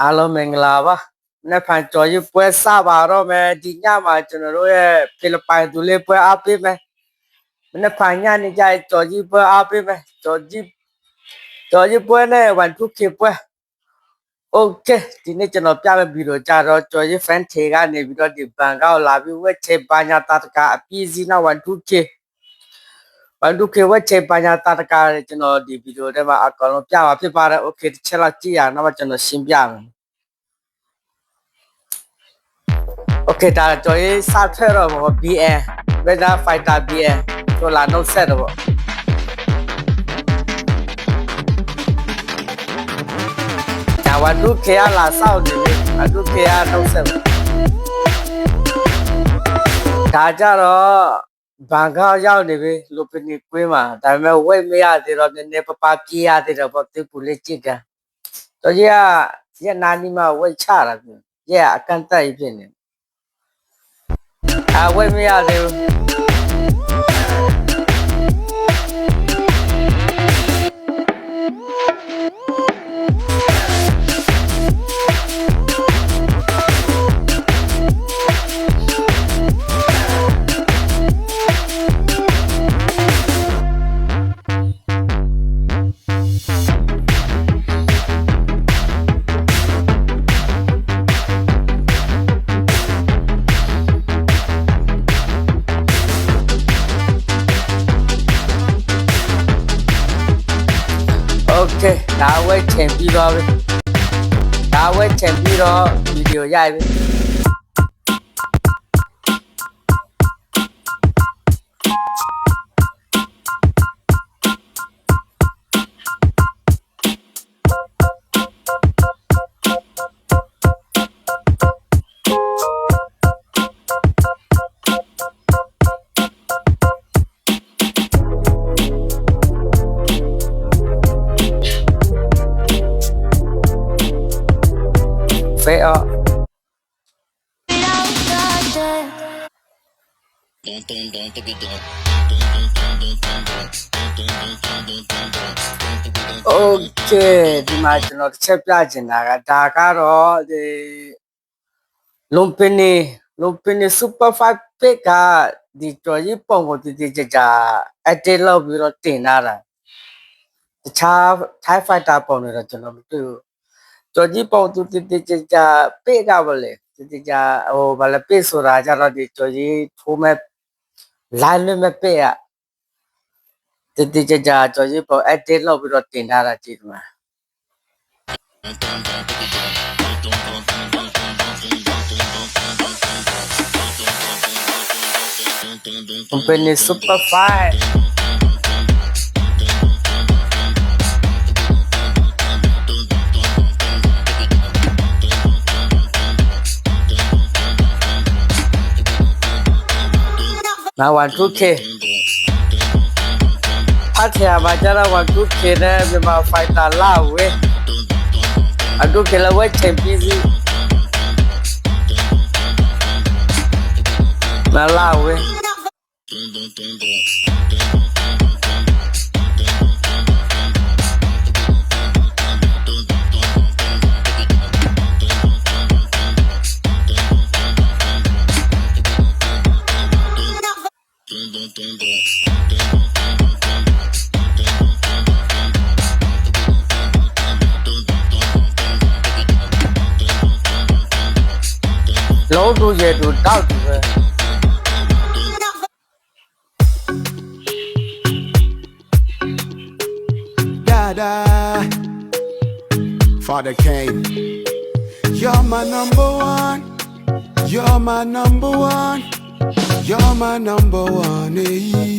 အားလုံးမင်္ဂလာပါနေ့ဖန်ကြော်ရပွဲစပါတော့မယ်ဒီညမှာကျွန်တော်တို့ရဲ့ဖိလစ်ပိုင်သူလေးပွဲအားပေးမယ်နေ့ဖန်ညနေကျရင်ကြော်ရပွဲအားပေးမယ်ကြော်ရကြော်ရပွဲနဲ့ဝန်ထုခေပွဲโอเคဒီနေ့ကျွန်တော်ပြမယ့်ဗီဒီယိုကြတော့ကြော်ရ fan ထေကနေပြီးတော့ဒီဘန်ကောက်လာပြီးဝက်ချေပါညာတာတကအပြည့်စီးနောက်ဝန်ထုခေ ပန်ဒုခေဝချေပညာတတကာကျွန်တော်ဒီဗီဒီယိုထဲမှာအကောင်လုံးပြပါဖြစ်ပါတယ်။ Okay တစ်ချက်လောက်ကြည့်ရအောင်နောက်မှကျွန်တော်ရှင်းပြမယ်။ Okay ဒါတော့ရေးစထွဲတော့ဘော BN Weather Fighter BN ဆိုလာနှုတ်ဆက်တော့ဒါဝဒုခေရလာစောက်နေလေအဒုခေရနှုတ်ဆက်ဒါကြတော့ ဘန်ကောက်ရောက်နေပြီလူပနီကွင်းမှာဒါပေမဲ့ဝိတ်မရသေးတော့နည်းနည်းပပပြေးရသေးတော့ဗောတိပူလေးကြည့်ကန်တော့ကြီးကရက်နာနီမှာဝိတ်ချတာပြရက်အကန်တက်ကြီးဖြစ်နေအာဝယ်မရသေးဘူး ထဲဒါဝဲချင်ပြီးတော့ပဲဒါဝဲချင်ပြီးတော့ဗီဒီယိုရိုက်ပဲ ဖေးအော် โอเคဒီမှာကျွန်တော်တစ်ချက်ပြချင်တာကဒါကတော့ဒီလွန်ပင်းနေလွန်ပင်းနေ super 5 pick ကဒီတော်ကြီးပုံကိုတည်တည်ကြကြ edit လုပ်ပြီးတော့တင်လာတာတခြား Thai fighter ပုံတွေတော့ကျွန်တော်မတွေ့ဘူး တော်ကြီးပုံသူတည်တည်ကြကြ pick ကဘာလဲတည်တည်ကြဟိုဘာလဲ pick ဆိုတာကြတော့ဒီတော်ကြီးထိုးမဲ့ line လွတ်မဲ့ pick อ่ะတည်တည်ကြကြတော်ကြီးပုံ edit လုပ်ပြီးတော့တင်ထားတာကြည့်ဒီမှာ Company Super Five နာ1 2K အထရာမှာကျတော့1 2K နဲ့မြန်မာ fighter လာဝဲအဒု ကလည်းဝဲချန်ပီစီလာလာဝဲလုံးတူရဲ့တူတောက်တူပဲ Dada, Father Kane, you're my number one. You're my number one. You're my number one. eh.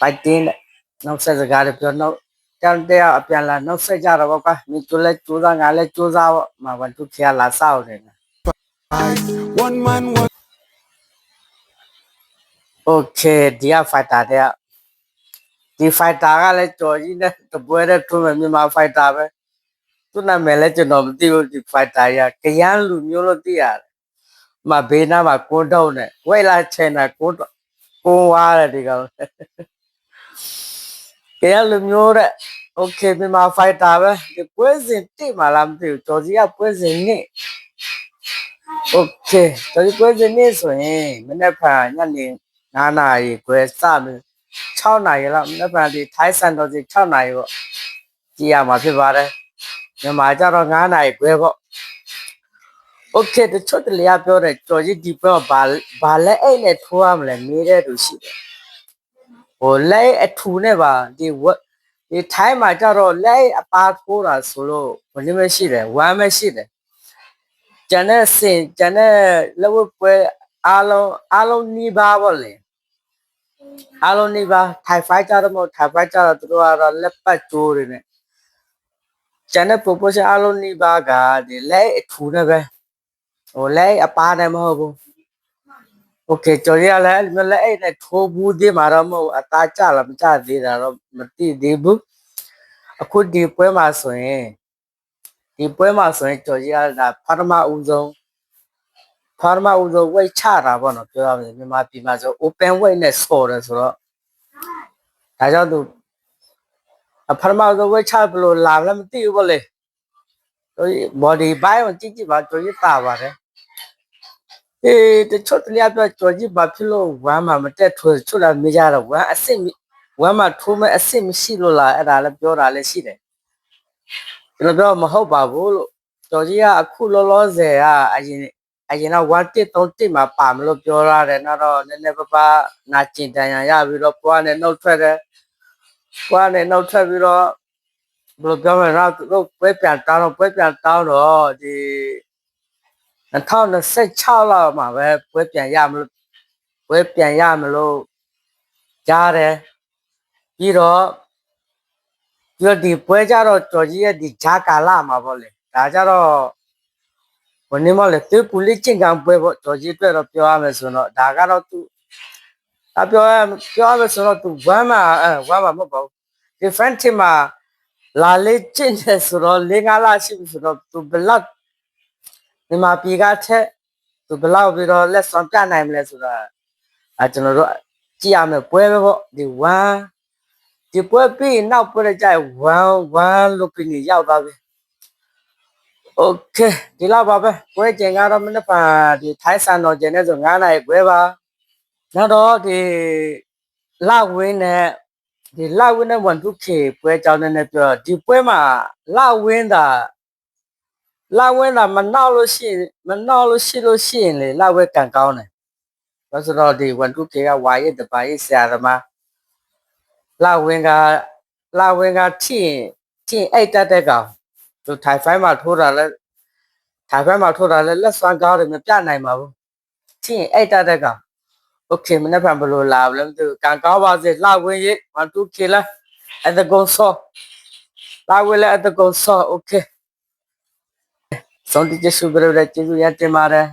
fighting နောက်ဆက်စကားတွေပြောနောက် တန်တရားအပြန်လာနှုတ်ဆက်ကြတော့ပေါ့ကွာမင်းကျလဲကျိုးစားငါလဲကျိုးစားပေါ့မဝန်တုခေလာဆောက်တယ် eyes. One man was โอเคဒီကဖိုက်တာတဲ့ဒီဖိုက်တာကလည်းကြော်ကြီးနဲ့တပွဲတဲ့ထုံးမဲ့မြန်မာဖိုက်တာပဲသူ့နာမည်လည်းကျွန်တော်မသိဘူးဒီဖိုက်တာရကရန်လူမျိုးလို့သိရတယ်မဘေးနားမှာကွန်းတော့နဲ့ဝဲလာချင်တာကွန်းတော့ကွန်းွားတယ်ဒီကောင် ကဲလူမျိုးတဲ့ okay မြန်မာ fighter ပဲဒီပွဲစဉ်တိမှလားမသိဘူးဂျော်ဂျီကပွဲစဉ်နေ့ okay ဂျော်ဂျီပွဲစဉ်နေ့ဆိုရင်မနေ့ကညနေ9နာရီခွဲစမယ်6နာရီလောက်မနေ့ကဒီ Thai Center စီ6နာရီပေါ့ကြည့်ရမှာဖြစ်ပါတယ်မြန်မာကြတော့9နာရီခွဲပေါ့ okay တချို့တလေကပြောတယ်ဂျော်ဂျီဒီပွဲဘာဘာလဲအဲ့နဲ့ထိုးရမလဲမေးတဲ့သူရှိတယ် ဟိုလဲအထူနဲ့ပါဒီဝက်ဒီထိုင်းမှာကျတော့လဲအပါထိုးတာဆိုလို့ဘယ်နည်းမရှိတယ်ဝမ်းမရှိတယ်ကျန်တဲ့စင်ကျန်တဲ့လက်ဝက်ပွဲအားလုံးအားလုံးနှီးပါပေါ့လေအားလုံးနေပါထိုင်ဖိုက်ကြတော့မဟုတ်ထိုင်ဖိုက်ကြတော့သူတို့ကတော့လက်ပတ်ကျိုးတွေနဲ့ကျန်တဲ့ proportion အားလုံးနေပါကဒီလက်အထူနဲ့ပဲဟိုလက်အပားနဲ့မဟုတ်ဘူး Okay ကြော်ရလဲအဲ့လိုလက်အဲ့နဲ့ထိုးဘူးသေးမှာတော့မဟုတ်ဘူးအသားကြလားမကြသေးတာတော့မသိသေးဘူးအခုဒီပွဲမှာဆိုရင်ဒီပွဲမှာဆိုရင်ကြော်ရကပထမဦးဆုံးပထမဦးဆုံး weight ချတာပေါ့နော်ပြောရမယ်မြန်မာပြည်မှာဆို open weight နဲ့ဆော်တယ်ဆိုတော့ဒါကြောင့်သူအဖရမတော့ဝဲချဘလို့လာလည်းမသိဘူးဗောလေတို့ body ဘိုင်းကိုကြည့်ကြည့်ပါကြော်ရစ်တာပါတယ် အေးတချို့တလျာပြောကြော်ကြည့်ပါဖြစ်လို့ဝမ်းမှာမတက်ထွေချွတ်လာမေးကြတော့ဝမ်းအစ်စ်ဝမ်းမှာထိုးမဲ့အစ်စ်မရှိလို့လားအဲ့ဒါလည်းပြောတာလည်းရှိတယ်ကျွန်တော်ပြောမဟုတ်ပါဘူးလို့ကြော်ကြီးကအခုလောလောဆယ်ကအရင်အရင်တော့1 1 3 1မှာပါမလို့ပြောရတယ်နောက်တော့နည်းနည်းပါးပါးနာကျင်တန်ရရပြီးတော့ပွားနဲ့နှုတ်ထွက်တယ်ကွာနဲ့နောက်ထပ်ပြီးတော့ဘယ်လိုပြောမလဲတော့သူတို့ပွဲပြန်တောင်းတော့ပွဲပြန်တောင်းတော့ဒီ 2026လောက်မှာပဲပွဲပြန်ရမလို့ပွဲပြန်ရမလို့ကြားတယ်ပြီးတော့ပြီးတော့ဒီပွဲကြတော့တော်ကြီးရဲ့ဒီဂျာကာလာမှာပေါ့လေဒါကြတော့ဘယ်နည်းမလဲသူပူလိချင်းကံပွဲပေါ့တော်ကြီးအတွက်တော့ပြောရမယ်ဆိုတော့ဒါကတော့သူဒါပြောရပြောရမယ်ဆိုတော့သူဝမ်းမှာအဲဝမ်းမှာမဟုတ်ပါဘူး different team မှာလာလေးကျင့်တယ်ဆိုတော့၄၅လရှိပြီဆိုတော့သူဘလောက် မြန်မာပြည်ကထက်သူဘလောက်ပြီးတော့လက်ဆောင်ပြနိုင်မလဲဆိုတော့အဲကျွန်တော်တို့ကြည့်ရမယ်ပွဲပဲပေါ့ဒီ1ဒီပွဲပြီးရင်နောက်ပွဲကြိုက်1 1လို့ပြနေရောက်သွားပြီ Okay ဒီလောက်ပါပဲပွဲကျင်ကတော့မနေ့ကဒီထိုင်းဆန်တော်ကျင်နေဆို9နိုင်ပွဲပါနောက်တော့ဒီလဝင်းနဲ့ဒီလဝင်းနဲ့ဝန်တုခေပွဲကြောင်းနဲ့ပြောဒီပွဲမှာလဝင်းတာ လဝင်းတာမနောက်လို့ရှိရင်မနောက်လို့ရှိလို့ရှိရင်လေလဝဲကန်ကောင်းတယ်ဘာဆိုတော့ဒီဝန်တုခေကဝါရစ်တပါရစ်ဆရာသမားလဝင်းကလဝင်းကထိရင်ထိရင်အိတ်တက်တဲ့ကောင်သူထိုင်ဖိုင်းမှာထိုးတာလဲထိုင်ဖိုင်းမှာထိုးတာလဲလက်စွမ်းကောင်းတယ်မပြနိုင်ပါဘူးထိရင်အိတ်တက်တဲ့ကောင် โอเคမနေ့ကဘယ်လိုလာဘလဲမသိဘူးကံကောင်းပါစေလှဝင်းရေး1 2 k လာအဲ့ဒါကုန်းစောလှဝင်းလည်းအဲ့ဒါကုန်းစောโอเค ဆုံးတိကျစုပြရတဲ့